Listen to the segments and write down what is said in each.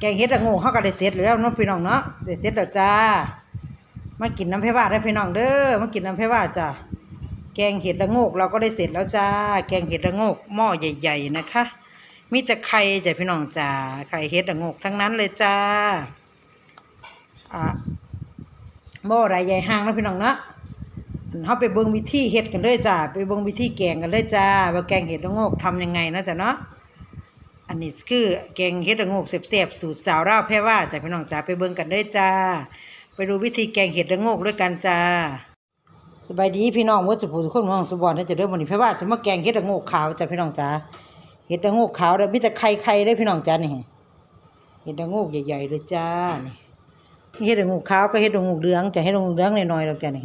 แกงเฮ็ดละงูเขาก็ได้เสร็จแล้วเนาะพี่น้องเนาะได้เสร็จแล้วจ้า มากินน้ำเพว่าได้พี่น้องเด้อ มากินน้ำเพว่าจ้าแกงเห็ดละงกเราก็ได้เสร็จแล้วจ้า แกงเห็ดละงกหม้อใหญ่ ๆ นะคะ มีแต่ไข่จ้ะพี่น้องจ้า ไข่เห็ดละงกทั้งนั้นเลยจ้า อะหม้อไรใหญ่ห้างแล้วพี่น้องเนาะเขาไปเบิ่งวิธีเฮ็ดกันเลยจ้า ไปเบิ่งวิธีแกงกันเลยจ้าว่าแกงเห็ดละงกทำยังไงนะจ้ะเนาะ อันนี้คือแกงเฮ็ดละงกเสียบๆสูตรสาวราแพร่ว่าจ้ะพี่น้องจ๋าไปเบิ่งกันเด้จ้า ไปดูวิธีแกงเห็ดละงกด้วยกันจ้าสบายดีพี่น้องว่าสุภูทุกคนมองสุบอนให้จะเด้อวันนี้แพร่ว่าสิมาแกงเฮ็ดละงกขาวจ้ะพี่น้องจ๋าเห็ดละงกขาวแล้วมีแต่ไข่ๆเด้พี่น้องจ๋านี่เห็ดละงกใหญ่ๆเลยจ้านี่มีเห็ดละงกขาวก็เห็ดละงกเหลืองจะให้ละโงกเหลืองน้อยๆดอกจ้ะนี่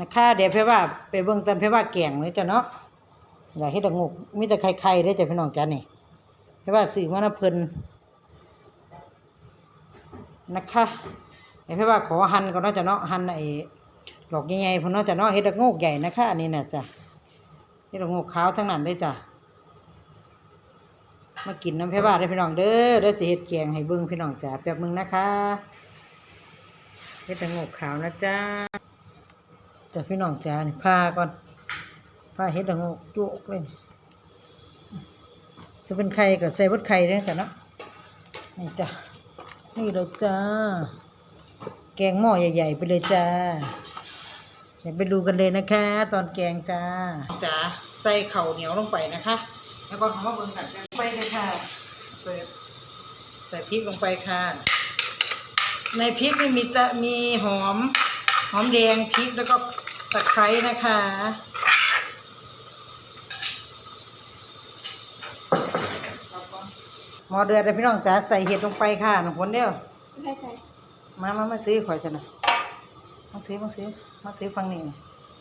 นะคะเดี๋ยวแพร่ว่าไปเบิ่งตอนแพร่ว่าแกงเลยจ้ะเนาะอย่าเฮ็ดละงกมีแต่ไข่ๆเด้จ้ะพี่น้องจ๋านี่ แค่ว่าสื่อว่านะเพิ่นนะคะไอ้พื่ว่าขอหันก่อนเนาะจะเนาะหันไอ้ดอกใหญ่ๆพุ่นเนาะจะเนาะเฮ็ดละโงกใหญ่นะคะอันนี้น่ะจ้ะเฮ็ดละโงกขาวทั้งนั้นเลยจ้ะมากินน้ำเพื่อว่าได้พี่น้องเด้อเด้อสิเฮ็ดแกงให้เบิ่งพี่น้องจ้ะแป๊บนึงนะคะเฮ็ดละโงกขาวนะจ้าจ้ะพี่น้องจ้านี่พาก่อนพาเฮ็ดละโงกจุกเลย จะเป็นไข่กับใส่บดไข่ด้วยจ้ะเนาะนี่จ้ะนี่เลยจ้า แกงหม้อใหญ่ ๆ ไปเลยจ้าเดี๋ยวไปดูกันเลยนะคะ ตอนแกงจ้าจ้าใส่เข่าวเหนียวลงไปนะคะ แล้วก็ทำว่าเบิ่งกันไปเลยค่ะเปิดใส่พริกลงไปค่ะ ในพริกนี่มีจะมีหอม หอมแดงพริกแล้วก็ตะไคร้นะคะ หมอเดือดเลยพี่น้องจ๋าใส่เห็ดลงไปค่ะหนึ่งคนเดียวได้ใจมามามาซื้อข่อยชนะมาซื้อมาซื้อมาซื้อฟังนี่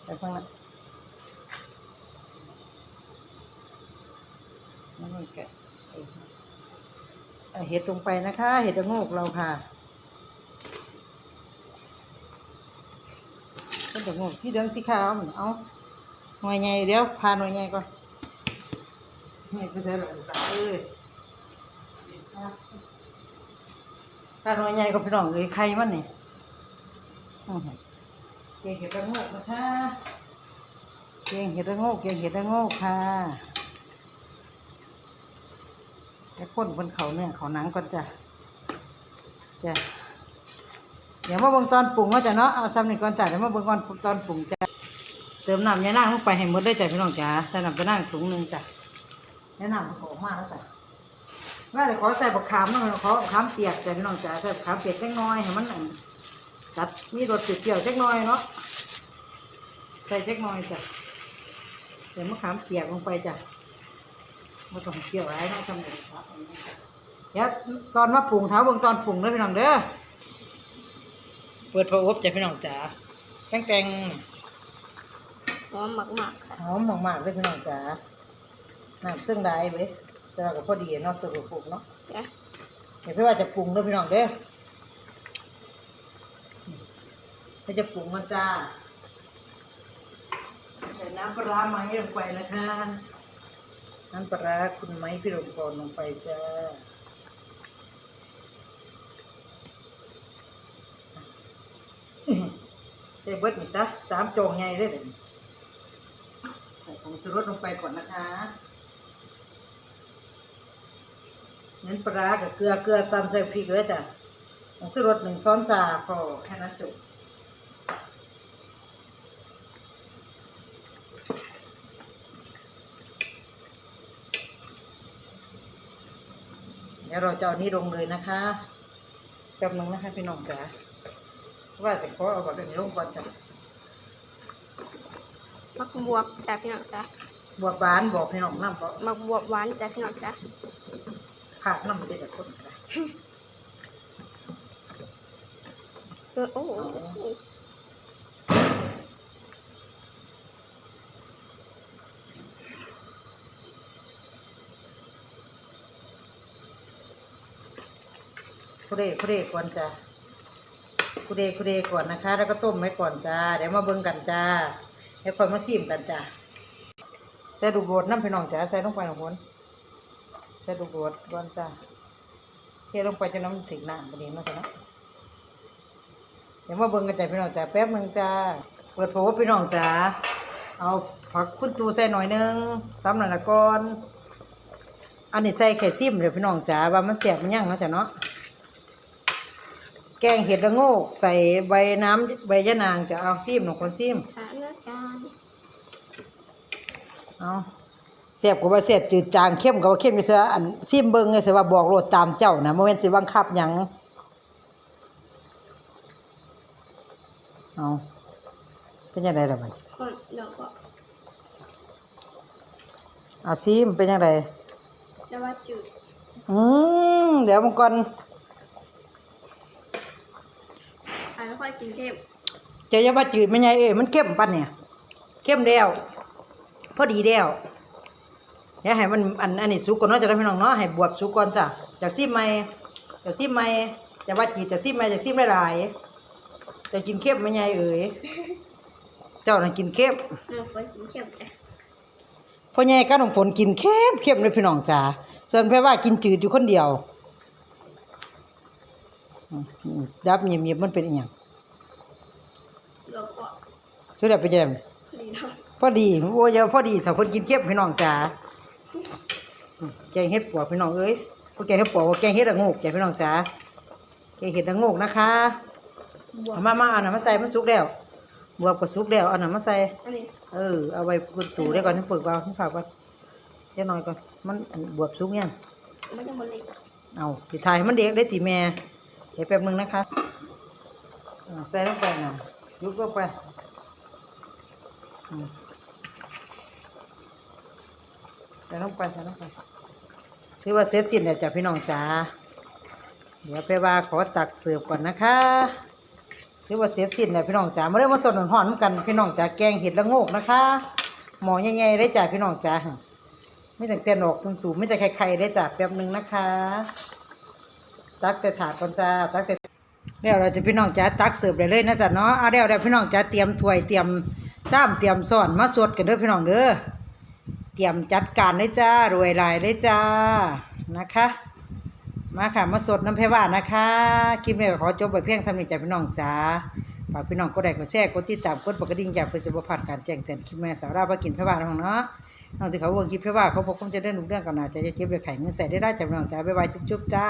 ไปฟังนั้นนั่นแกะเอาเห็ดลงไปนะคะ เห็ดละโงกเราค่ะเห็ดละโงกสีเหลืองสีขาวมันเอาหน่วยใหญ่เดี๋ยวพาหน่วยใหญ่ก่อนหน่วยก็ใช่หรอกเอ้ย ถ้าหน่วยใหญ่ก็พี่น้องเอ้ยไข่มันนี่เก่งเห็ดระโงกนะคะเก่งเห็ดระโงกเก่งเห็ดระโงกค่ะแล้วพ่นบนเขาเนี่ยเขาหนังก่อนจ้ะจ้ะเดี๋ยวมาเบิ่งตอนปรุงว่าจะเนาะเอาซ้ำนี่ก่อนจ้ะเดี๋ยวมาเบิ่งก่อนตอนปรุงจ้ะเติมน้ำยานั่งลงไปให้หมดเลยจ้ะพี่น้องจ้ะใส่น้ำยานั่งถุงหนึ่งจ้ะยานั่งมันหอมมากแล้วจ้ะ ว่าแต่ขอใส่บักขามหน่อยขอบักขามเปียกจ้ะพี่น้องจ๋าใส่บักขามเปียกเล็กน้อยให้มันอั่นจัดมีรสเปรี้ยวๆเล็กน้อยเนาะใส่เล็กน้อยจ้ะใส่มะขามเปียกลงไปจ้ะไม่ต้องเปรี้ยวอะไรเนาะทำเลยครับเดี๋ยวตอนมาปรุงเท้าเบิ่งตอนปรุงเด้อพี่น้องเด้อเปิดพระอบจ้ะพี่น้องจ๋าแกงหอมมากๆค่ะๆหอมมากๆเลยพี่น้องจ๋าน้ำซึ่งได้เว้ย แต่ว่าก็พอดีเนาะสรุปปรุงเนาะจ้ะเดี๋ยวพี่ว่าจะปรุงเด้อพี่น้องเด้อเราจะปรุงมันจ้าใส่น้ำปลาร้าไหมลงไปนะคะ น้ำปลาร้าคุณไหมพี่ลงก่อนลงไปจ้าใส่เบิดนี่ซะสามโจงไงเลยเดี๋ยวนี้ใส่ผงชูรสลงไปก่อนนะคะ นั้นปลาร้ากับเกลือเกลือตามใส่พริกเลยจ้ะผงชูรสหนึ่งช้อนชาพอแค่นั้นจบเดี๋ยวเราจะเอานี่ลงเลยนะคะจำนึงนะคะพี่น้องจ๋าว่าแต่ขอเอาแบบนี้ลงก่อนจ้ะมักบวบจ้ะพี่น้องจ้ะบวบบานบอกพี่น้องน้ำเพราะมักบวบหวานจ้ะพี่น้องจ้ะ ขาดน้ำมันจะแต่คนก็ได้เออโอ้โหคุเรคุเรก่อนจ้ะคุเรคุเรก่อนนะคะ แล้วก็ต้มไว้ก่อนจ้า เดี๋ยวมาเบิ่งกันจ้า เดี๋ยวค่อยมาซิมกันจ้าใส่ลูกโดดน้ำพี่น้องจ้าใส่ลงไปหนึ่งคน ใส่ลูกโดดก่อนจ้าเทลงไปจนน้ำถึงน้ำพอดีเนาะจ้ะเนาะเดี๋ยวมาเบิ่งกันจ้ะพี่น้องจ้าแป๊บหนึงจ้าเปิดโผพี่น้องจ้าเอาผักคุณตูใส่หน่อยหนึงซ้ำหน่อยละก่อนอันนี้ใส่ไข่ซิมเดี๋ยวพี่น้องจ้าว่ามันเสียบมันยังเนาะจ้ะเนาะแกงเห็ดละโงก ใส่ใบน้ำใบยะนางจะเอาซิมหนองคนซิมสถานการณ์เอา เสียบกับว่าเสียบจืดจางเข้มกับว่าเข้มไปเสียอันซิมเบิ่งเลยสิว่าบอกโลดตามเจ้านะโมเมนต์สิบังคับหยังเอาเป็นยังไงล่ะมันคนเดี๋ยวก็เอาซิมเป็นยังไงแล้วว่าจืดอืมเดี๋ยวมังก่อนอ่านไม่ค่อยกินเค็มเจะยังว่าจืดไม่ไงเอ้ยมันเข้มปันเนี่ยเข้มแล้วพอดีแล้ว อย่าให้มันอันอันนี้สุกก่อนเนาะจะได้พี่น้องเนาะให้บวบสุกก่อนจ้ะจากซิมใหม่จากซิมใหม่จะว่าจืดจะซิมใหม่จะซิมหลายๆจะกินเข้มไม่ไงเอ้ยเจ้าน่ะกินเข้มน้องฝนกินเค็มจ้ะพ่อใหญ่กับน้องฝนกินเข้มเข้มเลยพี่น้องจ้าส่วนแพ่ว่ากินจืดอยู่คนเดียวอืมอืมดับเงียบๆมันเป็นอหย่างแล้วก็สุดแล้วเป็นยังไงดีเนาะพอดีโอ้ยพอดีถ้าคนกินเข้มพี่น้องจ้าอืม แกงเห็ดปวกพี่น้องเอ้ยพวกแกงเห็ดปวกแกงเห็ดระโงกจ้ะพี่น้องจ้าแกงเห็ดระโงกนะคะบวกเอามามาเอาหน่ะมาใส่มันสุกแล้วบวบก็สุกแล้วเอาหน่ะมาใส่อันนี้เออเอาไว้กุตู่ได้ก่อนให้เปิดเบาให้ฝากก่อนเดี๋ยวหน่อยก่อนมันอันบวบสุกยังมันจะหมดเลยเอาสิถ่ายให้มันเด็กได้ตีแม่เดี๋ยวแป๊บหนึงนะคะอ่าใส่ลงไปนะยุบลงไปอืมใส่ลงไปใส่ลงไป ถือว่าเสร็จสิ้นแล้วจ้ะพี่น้องจ๋าเดี๋ยวไปว่าขอตักเสิร์ฟก่อนนะคะถือว่าเสร็จสิ้นแล้วพี่น้องจ๋ามาเริ่มมาสดหอนๆกันพี่น้องจ๋าแกงเห็ดละโงกนะคะหมอใหญ่ๆได้จ้ะพี่น้องจ๋าไม่แต่งแต่หนอกตุ่มๆไม่แต่ไข่ๆได้จ้ะแป๊บหนึงนะคะ ตักใส่ถาดก่อนจ้าตักใส่เดี๋ยวเราจะพี่น้องจ้าตักเสิร์ฟได้เลยนะจ๊ะเนาะเอาเดี๋ยวเดี๋ยวพี่น้องจ้าเตรียมถ้วยเตรียมซ้ำเตรียมซ่อนมาสดกันเด้อพี่น้องเด้อ เตรียมจัดการเลยจ้ารวยหลายเลยจ้านะคะ มาค่ะมาสดน้ำเพว่านะคะคลิปนี้ขอจบไปเพียงสำหรับจ้าพี่น้องจ้าฝากพี่น้องกดไลค์กดแชร์กดติดตามกดปกกระดิ่งจากเพื่อจะบ่พลาดการแจ้งเตือนคลิปแม่สาวราบกินเพว่าน้องเนาะน้องที่เขาวงคลิปเพว่าเขาพกคงจะได้หนุกเรื่องกันนะจะจะเจ็บเลยไข่มือใส่ได้ได้จ้าพี่น้องจ้าบ๊ายบายจุ๊บๆจ้า